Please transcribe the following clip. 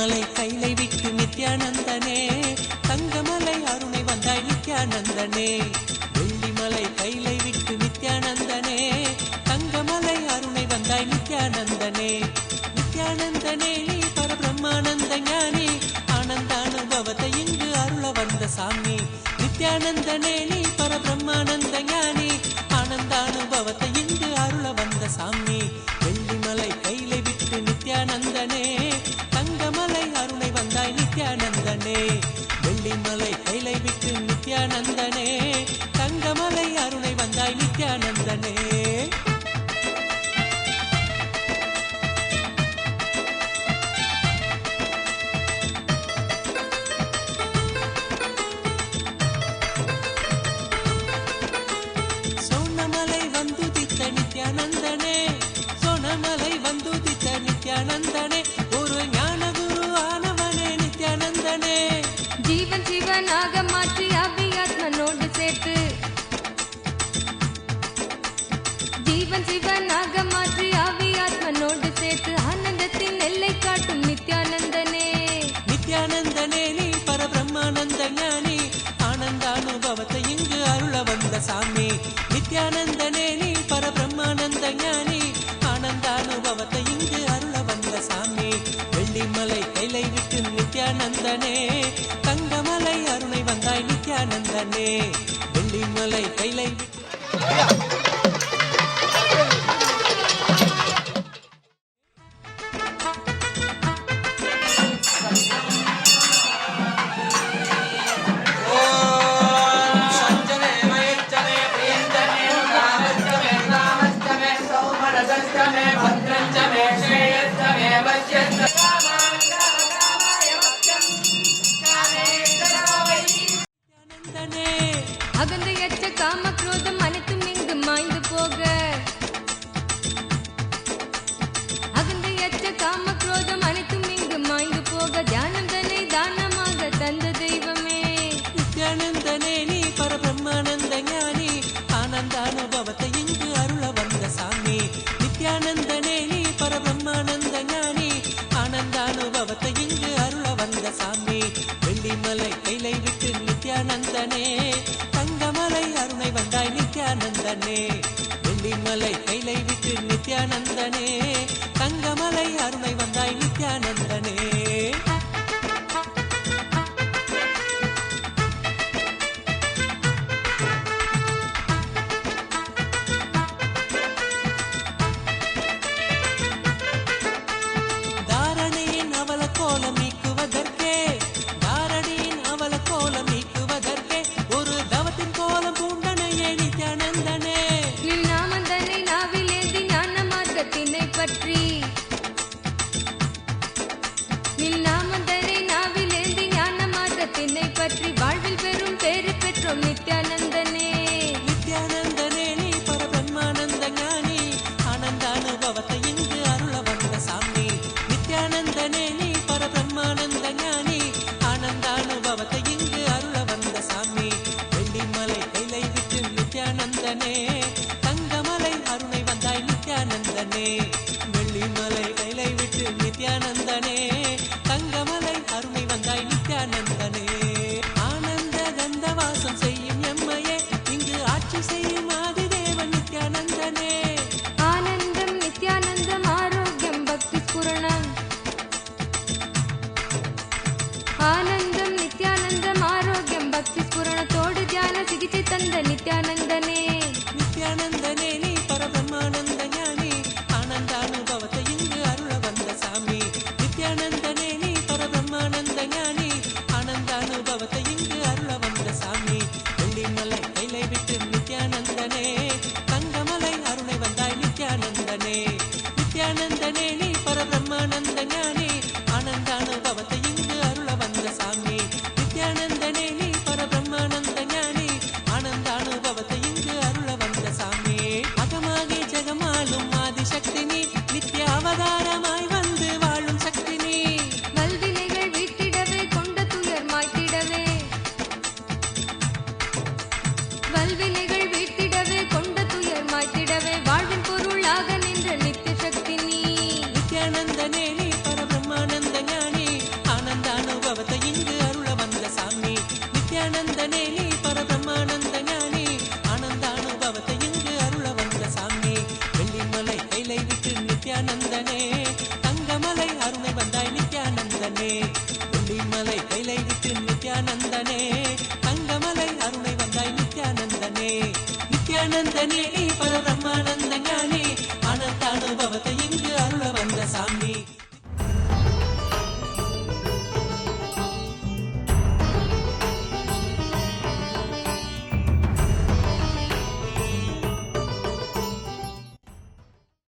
வெள்ளிமலை கைலை விட்டு நித்யானந்தனே. தங்கமலை அருணை வந்தாய் நித்யானந்தனே. வெள்ளிமலை கைலை விட்டு நித்யானந்தனே. தங்கமலை அருணை வந்தாய் நித்யானந்தனே. நித்யானந்தனே நீ பரபிரம்மானந்த ஞானி. ஆனந்த அனுபவத்தை இங்கு அருள வந்த சாமி. நித்யானந்தனே விட்டு ஜீவன் சிவனாக மாற்றி அபியாத்மனோடு சேர்த்து ஆனந்தத்தின் எல்லை காட்டும் நித்யானந்தனே. நித்யானந்தனே நீ பரபிரம்மானந்த ஞானி. ஆனந்த அனுபவத்தை இங்கு அருள வந்த சாமி. நித்யானந்தனே நீ பரபிரம்மானந்த ஞானி. ஆனந்த அனுபவத்தை இங்கு அருள வந்த சாமி. வெள்ளிமலை கைலை விட்டு நித்யானந்தனே. தங்கமலை அருணை வந்தாய் நித்யானந்தனே. வெள்ளிமலை கைலை விட்டு பேறு நித்யானந்தனே. நித்யானந்தனே நீ பரபிரம்மானந்த ஞானி ஆனந்த அனுபவத்தை இங்கு அருள வந்த சாமி. நித்யானந்தனே நீ பரபிரம்மானந்த ஞானி ஆனந்த அனுபவத்தை இங்கு அருள வந்த சாமி. வெள்ளிமலை கைலை விட்டு நித்யானந்தனே. தங்கமலை அருணை வந்தாய் நித்யானந்தனே. வெள்ளிமலை கைலை விட்டு நித்யானந்த